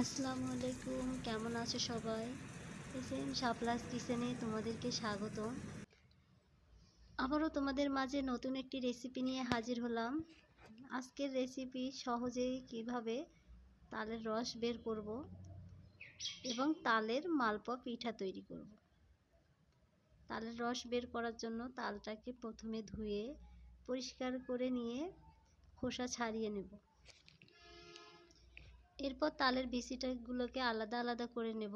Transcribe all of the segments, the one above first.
আসসালামু আলাইকুম, কেমন আছো সবাই? এসএম শাপলাস কিচেনে তোমাদেরকে স্বাগত আবারও তোমাদের মাঝে নতুন একটি রেসিপি নিয়ে হাজির হলাম। আজকের রেসিপি সহজেই কীভাবে তালের রস বের করব এবং তালের মালপোয়া পিঠা তৈরি করব। তালের রস বের করার জন্য তালটাকে প্রথমে ধুয়ে পরিষ্কার করে নিয়ে খোসা ছাড়িয়ে নেব। এরপর তালের বিচিটাগুলোকে আলাদা আলাদা করে নেব।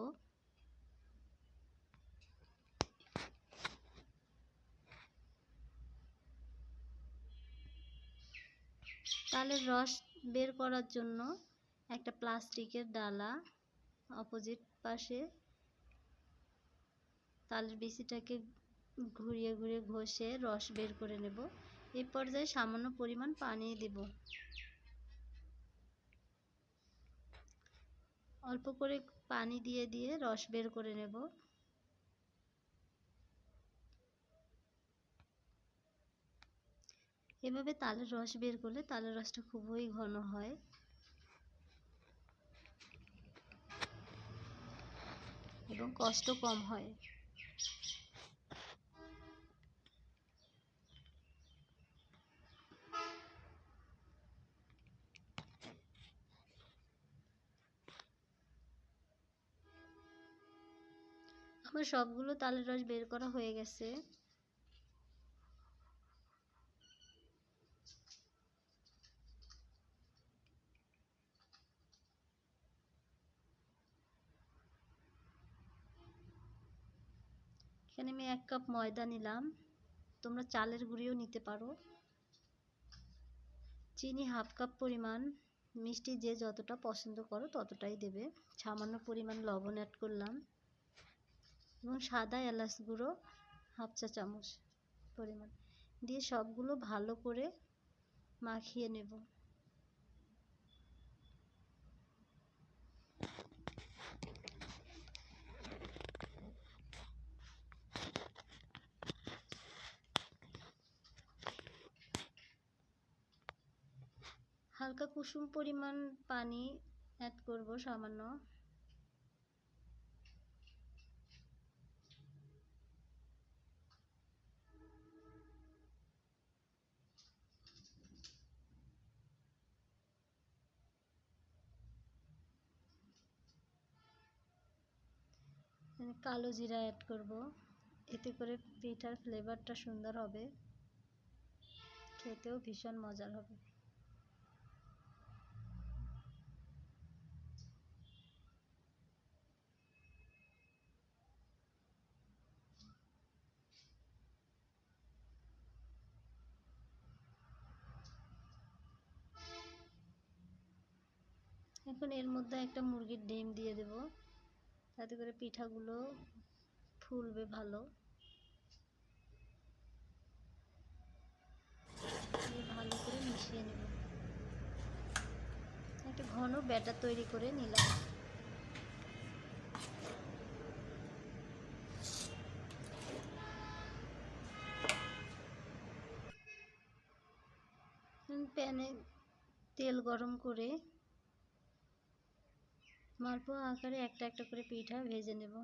তালের রস বের করার জন্য একটা প্লাস্টিকের ডালা অপোজিট পাশে তালের বিচিটাকে ঘুরিয়ে ঘুরিয়ে ঘষে রস বের করে নেব। এই পর্যায়ে সামান্য পরিমাণ পানি দেব। অল্প করে পানি দিয়ে দিয়ে রস বের করে নেব। এভাবে তালের রস বের করলে তালের রসটা খুবই ঘন হয়। এবং কষ্ট কম হয়। আমার সবগুলো তালের রস বের করা হয়ে গেছে। এখানে আমি এক কাপ ময়দা নিলাম। তোমরা চালের গুঁড়িও নিতে পারো। চিনি হাফ কাপ পরিমাণ। মিষ্টি যে যতটা পছন্দ করো ততটাই দেবে। সামান্য পরিমাণ লবণ অ্যাড করলাম। এবং সাদা এলাচ গুঁড়ো হাফ চা চামচ পরিমাণ দিয়ে সবগুলো ভালো করে মাখিয়ে নেব। হালকা কুসুম পরিমাণ পানি অ্যাড করব সামান্য। কালো জিরা অ্যাড করব। এতে করে পিঠার ফ্লেভারটা সুন্দর হবে। খেতেও ভীষণ মজার হবে। এখন এর মধ্যে একটা মুরগির ডিম দিয়ে দেব। তাতে করে পিঠাগুলো ফুলবে ভালো। ভালো করে মিশিয়ে নেব। একটা ঘন ব্যাটার তৈরি করে নিলাম। প্যানে তেল গরম করে মালপোয়া আকারে একটা একটা করে পিঠা ভেজে নেব।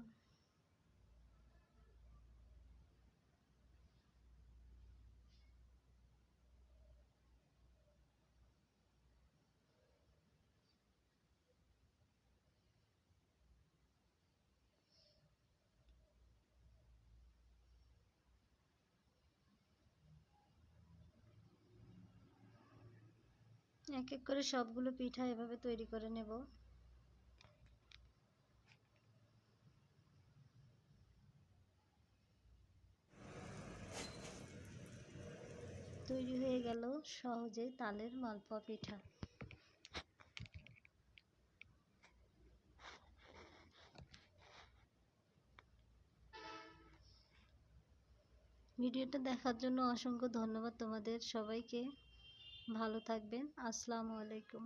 এক এক করে সবগুলো পিঠা এভাবে তৈরি করে নেব। তৈরি হয়ে গেল সহজেই তালের মালপোয়া পিঠা। ভিডিওটা দেখার জন্য অসংখ্য ধন্যবাদ তোমাদের সবাইকে। ভালো থাকবেন। আসসালামু আলাইকুম।